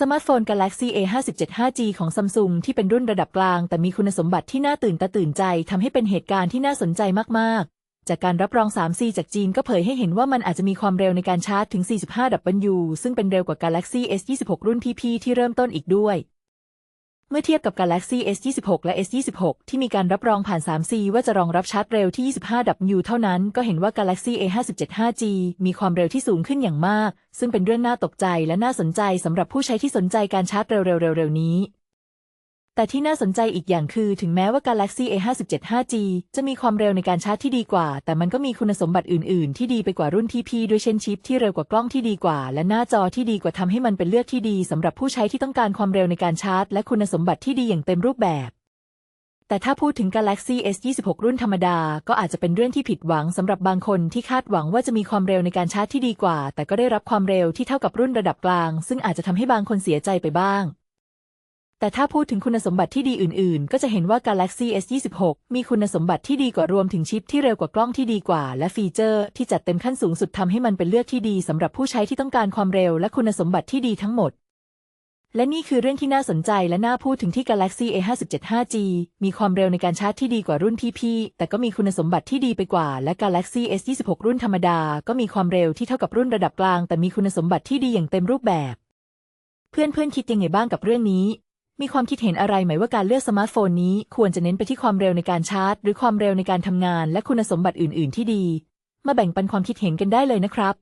สมาร์ทโฟน Galaxy A57 5G ของ Samsung ที่เป็นรุ่นระดับกลาง แต่มีคุณสมบัติที่น่าตื่นตาตื่นใจทำให้เป็นเหตุการณ์ที่น่าสนใจมาก ๆ จากการรับรอง 3C จากจีนก็เผยให้เห็นว่ามันอาจจะมีความเร็วในการชาร์จถึง 45W ซึ่งเป็นเร็วกว่า Galaxy S26 รุ่นพี่ๆที่เริ่มต้นอีกด้วย เมื่อเทียบกับ Galaxy S26 และ S26 ที่มีการรับรองผ่าน 3C ว่าจะรองรับชาร์จเร็วที่ 25W เท่านั้น ก็เห็นว่า Galaxy A57 5G มีความเร็วที่สูงขึ้นอย่างมาก ซึ่งเป็นเรื่องน่าตกใจและน่าสนใจสำหรับผู้ใช้ที่สนใจการชาร์จเร็วๆๆนี้ แต่ที่น่าสนใจอีกอย่างคือถึงแม้ว่า Galaxy A57 5G จะมีความเร็วในการชาร์จที่ดีกว่า แต่มันก็มีคุณสมบัติอื่น ๆ ที่ดีไปกว่ารุ่นที่พี่ด้วยเช่นชิปที่เร็วกว่ากล้องที่ดีกว่า และหน้าจอที่ดีกว่าทำให้มันเป็นเลือกที่ดีสำหรับผู้ใช้ที่ต้องการความเร็วในการชาร์จ และคุณสมบัติที่ดีอย่างเต็มรูปแบบ แต่ถ้าพูดถึง Galaxy S26 รุ่นธรรมดา ก็อาจจะเป็นเรื่องที่ผิดหวังสำหรับบางคนที่คาดหวังว่าจะมีความเร็วในการชาร์จที่ดีกว่า แต่ก็ได้รับความเร็วที่เท่ากับรุ่นระดับกลาง ซึ่งอาจจะทำให้บางคนเสียใจไปบ้าง แต่ถ้าพูดถึงคุณสมบัติที่ดีอื่นๆ ก็จะเห็นว่า Galaxy S26 มีคุณสมบัติที่ดีกว่ารวมถึงชิปที่เร็วกว่ากล้องที่ดีกว่า และฟีเจอร์ที่จัดเต็มขั้นสูงสุดทำให้มันเป็นเลือกที่ดีสำหรับผู้ใช้ที่ต้องการความเร็วและคุณสมบัติที่ดีทั้งหมด และนี่คือเรื่องที่น่าสนใจและน่าพูดถึงที่ Galaxy A57 5G มีความเร็วในการชาร์จที่ดีกว่ารุ่นที่พี่แต่ก็มีคุณสมบัติที่ดีไปกว่า และ Galaxy S26 รุ่นธรรมดา ก็มีความเร็วที่เท่ากับรุ่นระดับกลาง แต่มีคุณสมบัติที่ดีอย่างเต็มรูปแบบเพื่อนๆ คิดยังไงบ้างกับเรื่องนี้ มีความคิดเห็นอะไรไหมว่าการเลือกสมาร์ทโฟนนี้ควรจะเน้นไปที่ความเร็วในการชาร์จ หรือความเร็วในการทำงาน และคุณสมบัติอื่น ๆ ที่ดี มาแบ่งปันความคิดเห็นกันได้เลยนะครับ